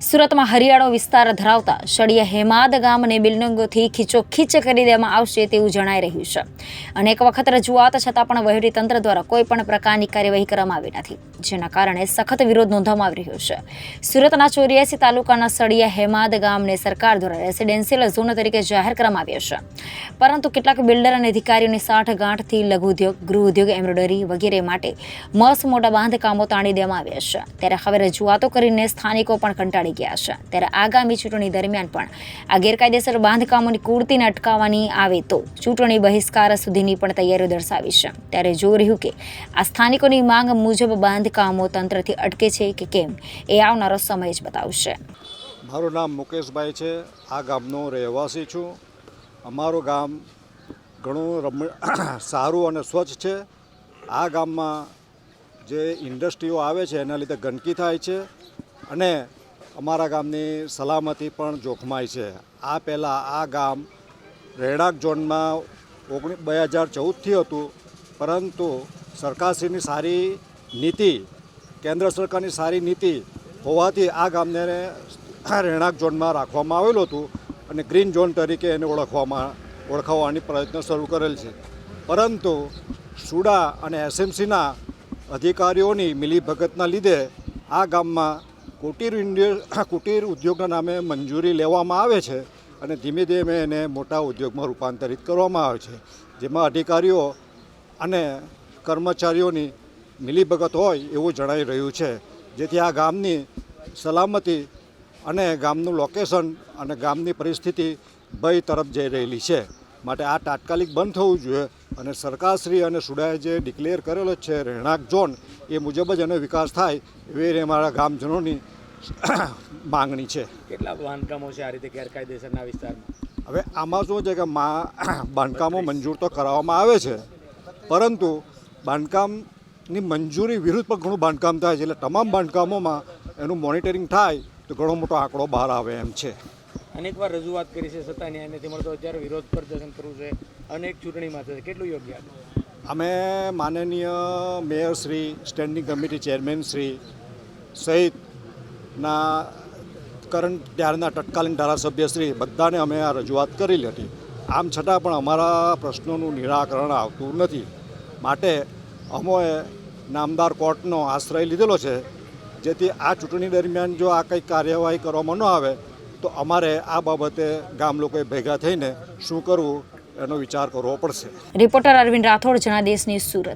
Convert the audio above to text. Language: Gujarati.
સુરતમાં હરિયાળો વિસ્તાર ધરાવતા સળિયા હેમાદ ગામને બિલ્ડિંગોથી ખીચોખીચ કરી દેવામાં આવશે તેવું જણાઈ રહ્યું છે. અનેક વખત રજૂઆત છતાં પણ વહીવટીતંત્ર દ્વારા કોઈ પણ પ્રકારની કાર્યવાહી કરવામાં આવી નથી, જેના કારણે સખત વિરોધ નોંધવામાં આવી રહ્યો છે. સુરતના ચોર્યાસી તાલુકાના સળિયા હેમાદ ગામને સરકાર દ્વારા રેસિડેન્શિયલ ઝોન તરીકે જાહેર કરવામાં આવ્યો છે. પરંતુ કેટલાક બિલ્ડર અને અધિકારીઓની સાઠગાંઠથી લઘુ ઉદ્યોગ, ગૃહ ઉદ્યોગ, એમ્બ્રોઇડરી વગેરે માટે મસ્ત મોટા બાંધકામો તાણી દેવામાં આવ્યા છે. ત્યારે હવે રજૂઆતો કરીને સ્થાનિકો પણ કંટાળી ગયા છે. ત્યારે આગામી ચૂંટણી દરમિયાન પણ આ ગેરકાયદેસર બાંધકામોની કુર્તીને અટકાવવાની આવે તો ચૂંટણી બહિષ્કાર સુધીની પણ તૈયારીઓ દર્શાવી છે. ત્યારે જોઈ રહ્યું કે આ સ્થાનિકોની માંગ મુજબ બાંધકામો તંત્રથી અટકે છે કે કેમ એ આવનારો સમય જ બતાવશે. મારું નામ મુકેશભાઈ છે. આ ગામનો રહેવાસી છું. અમારું ગામ ઘણું રમ, સારું અને સ્વચ્છ છે. આ ગામમાં જે ઇન્ડસ્ટ્રીઓ આવે છે, એના લીધે ગંદકી થાય છે. અને અમારા ગામની સલામતી પણ જોખમાય છે. આ પહેલાં આ ગામ રહેણાંક ઝોનમાં ઓગણી, બે હજાર ચૌદથી હતું, પરંતુ સરકારશ્રીની સારી નીતિ, કેન્દ્ર સરકારની સારી નીતિ હોવાથી આ ગામને રહેણાંક ઝોનમાં રાખવામાં આવેલું હતું અને ગ્રીન ઝોન તરીકે એને ઓળખવામાં, ઓળખાવવાની પ્રયત્ન શરૂ કરેલ છે. પરંતુ સુડા અને એસએમસીના અધિકારીઓની મિલીભગતના લીધે આ ગામમાં કુટીર ઇન્ડિયા કુટીર ઉદ્યોગના નામે મંજૂરી લેવામાં આવે છે અને ધીમે ધીમે એને મોટા ઉદ્યોગમાં રૂપાંતરિત કરવામાં આવે છે. જેમાં અધિકારીઓ અને કર્મચારીઓની મિલીભગત હોય એવું જણાઈ રહ્યું છે. જેથી આ ગામની સલામતી અને ગામનું લોકેશન અને ગામની પરિસ્થિતિ ભય તરફ જઈ રહેલી છે. માટે આ તાત્કાલિક બંધ થવું જોઈએ. અને સરકારશ્રી અને સુડાએ જે ડિક્લેર કરેલો જ છે રહેણાંક ઝોન એ મુજબ જ એનો વિકાસ થાય એવી અમારા ગામજનોની માંગણી છે. કેટલા બાંધકામો છે આ રીતે ગેરકાયદેસરના વિસ્તારમાં? હવે આમાં શું છે કે મા બાંધકામો મંજૂર તો કરાવવામાં આવે છે પરંતુ બાંધકામની મંજૂરી વિરુદ્ધ પણ ઘણું બાંધકામ થાય છે. એટલે તમામ બાંધકામોમાં એનું મોનિટરિંગ થાય તો ઘણો મોટો આંકડો બહાર આવે એમ છે. અનેકવાર રજૂઆત કરી છે છતાં ન્યાય મળતો અત્યારે વિરોધ પ્રદર્શન કરવું છે. અનેક ચૂંટણીમાં થશે કેટલું યોગ્ય અમે માનનીય mayor Shri standing committee chairman Shri સહિતના કરંટ ત્યારના તત્કાલીન ધારાસભ્ય શ્રી બધાને અમે આ રજૂઆત કરેલી હતી. આમ છતાં પણ અમારા પ્રશ્નોનું નિરાકરણ આવતું નથી. માટે અમોએ નામદાર કોર્ટનો આશ્રય લીધેલો છે. જેથી આ ચૂંટણી દરમિયાન જો આ કંઈક કાર્યવાહી કરવામાં ન આવે તો અમારે આ બાબતે ગામ લોકોએ ભેગા થઈને શું કરવું એનો વિચાર કરવો પડશે. રિપોર્ટર અરવિંદ રાઠોડ જનાદેશ દેશની સુરત.